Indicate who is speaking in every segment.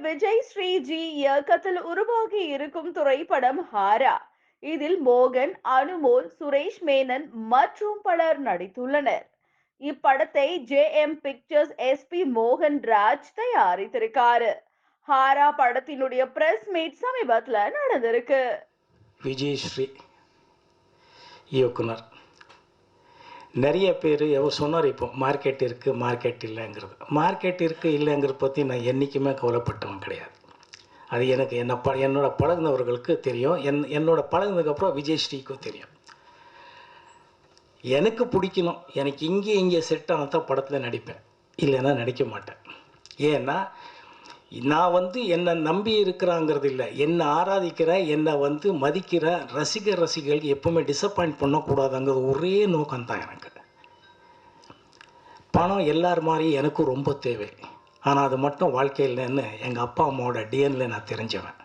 Speaker 1: விஜய் ஸ்ரீஜி இயக்கத்தில் உருவாகி இருக்கும் திரைப்படம் ஹாரா. இதில் மோகன் அனுமோல் சுரேஷ் மேனன் மற்றும் பலர் நடித்துள்ளனர். இப்படத்தை ஜே எம் பிக்சர்ஸ் எஸ்பி மோகன் ராஜ் தயாரித்திருக்காரு. ஹாரா படத்தினுடைய பிரஸ் மீட் சமீபத்தில் நடந்திருக்கு.
Speaker 2: விஜய் ஸ்ரீ இயக்குனர். நிறைய பேர் எவர் சொன்னார் இப்போ மார்க்கெட் இருக்குது மார்க்கெட் இல்லைங்கிறது. மார்க்கெட் இருக்குது இல்லைங்கிறத பற்றி நான் என்றைக்குமே கவலைப்பட்டவன் கிடையாது. அது எனக்கு என்னை ப என்னோட பழகுனவர்களுக்கு தெரியும். என் என்னோட பழகுனதுக்கப்புறம் விஜய் ஸ்ரீக்கும் தெரியும். எனக்கு பிடிக்கணும். எனக்கு இங்கே இங்கே செட் ஆனால் தான் படத்தில் நடிப்பேன். இல்லைன்னா நடிக்க மாட்டேன். ஏன்னா நான் வந்து என்னை நம்பி இருக்கிறாங்கிறது இல்லை. என்னை ஆராதிக்கிற என்னை வந்து மதிக்கிற ரசிகர் ரசிகர்களுக்கு எப்பவுமே டிசப்பாயிண்ட் பண்ணக்கூடாதுங்கிறது ஒரே நோக்கம்தான் எனக்கு. பணம் எல்லார் மாதிரியும் எனக்கும் ரொம்ப தேவை. ஆனால் அது மட்டும் வாழ்க்கையில்னு எங்கள் அப்பா அம்மாவோட டிஎன்ல நான் தெரிஞ்சவன்.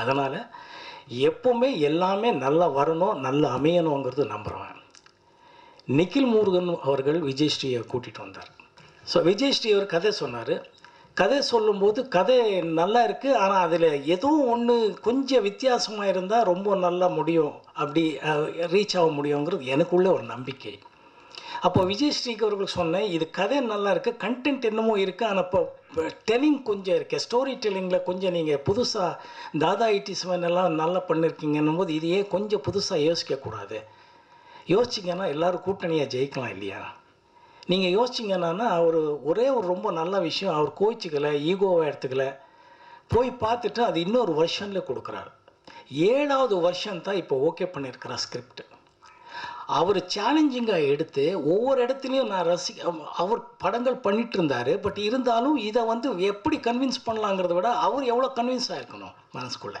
Speaker 2: அதனால் எப்பவுமே எல்லாமே நல்லா வரணும் நல்லா அமையணுங்கிறது நம்புகிறவன் நிখিல் முருகன் அவர்கள் விஜய் ஸ்ரீயை கூட்டிகிட்டு வந்தார். ஸோ விஜய் ஸ்ரீ அவர் கதை சொன்னார். கதை சொல்லும்போது கதை நல்லா இருக்குது ஆனால் அதில் எதுவும் ஒன்று கொஞ்சம் வித்தியாசமாக இருந்தால் ரொம்ப நல்லா முடியும். அப்படி ரீச் ஆக முடியுங்கிறது எனக்குள்ள ஒரு நம்பிக்கை. அப்போ விஜய் ஸ்ரீக்கு அவர்கள் சொன்னேன் இது கதை நல்லா இருக்குது கண்டென்ட் என்னமோ இருக்குது ஆனால் இப்போ டெல்லிங் கொஞ்சம் இருக்குது ஸ்டோரி டெல்லிங்கில் கொஞ்சம் நீங்கள் புதுசாக தாதா இட்டிஸ்மன் எல்லாம் நல்லா பண்ணியிருக்கீங்கன்னும் போது இதையே கொஞ்சம் புதுசாக யோசிக்கக்கூடாது. யோசிச்சிங்கன்னா எல்லோரும் கூட்டணியாக ஜெயிக்கலாம் இல்லையா? நீங்கள் யோசிச்சிங்க என்னன்னா அவர் ஒரே ஒரு ரொம்ப நல்ல விஷயம் அவர் கோச்சிக்கலை ஈகோவை எடுத்துக்கலை. போய் பார்த்துட்டு அது இன்னொரு வருஷனில் கொடுக்குறாரு. ஏழாவது வருஷம் தான் இப்போ ஓகே பண்ணியிருக்கிறார் ஸ்கிரிப்ட் அவர் சேலஞ்சிங்காக எடுத்து ஒவ்வொரு இடத்துலையும் நான் ரசி அவர் படங்கள் பண்ணிட்டு இருந்தார் பட் இருந்தாலும் இதை வந்து எப்படி கன்வின்ஸ் பண்ணலாங்கிறத விட அவர் எவ்வளோ கன்வின்ஸ் ஆகிருக்கணும் மனசுக்குள்ளே?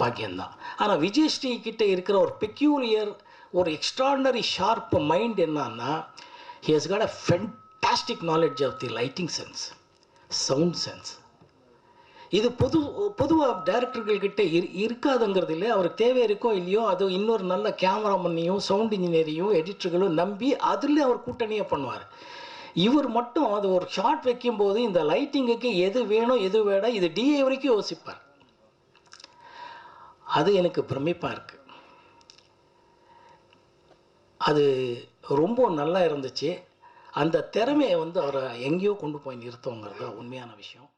Speaker 2: பாக்கியம்தான். ஆனால் விஜய் ஸ்ரீ கிட்ட இருக்கிற ஒரு பெக்யூலியர் ஒரு எக்ஸ்ட்ராடனரி ஷார்ப் மைண்ட் என்னன்னா he has got a fantastic knowledge of the lighting sense sound sense இது பொது பொதுவாக டைரக்டர்கள்கிட்ட இரு இருக்காதுங்கிறது இல்லை அவருக்கு தேவை இருக்கோ இல்லையோ அது இன்னொரு நல்ல கேமராமன்னையும் சவுண்ட் இன்ஜினியரையும் எடிட்டர்களும் நம்பி அதில் அவர் கூட்டணியாக பண்ணுவார். இவர் மட்டும் அது ஒரு ஷார்ட் வைக்கும்போது இந்த லைட்டிங்குக்கு எது வேணும் எது வேணாம் இது டிஏ வரைக்கும் யோசிப்பார். அது எனக்கு பிரமிப்பாக இருக்குது அது ரொம்ப நல்லா இருந்துச்சு. அந்த திறமையை வந்து அவரை எங்கேயோ கொண்டு போய் நிறுத்தவங்கிறது உண்மையான விஷயம்.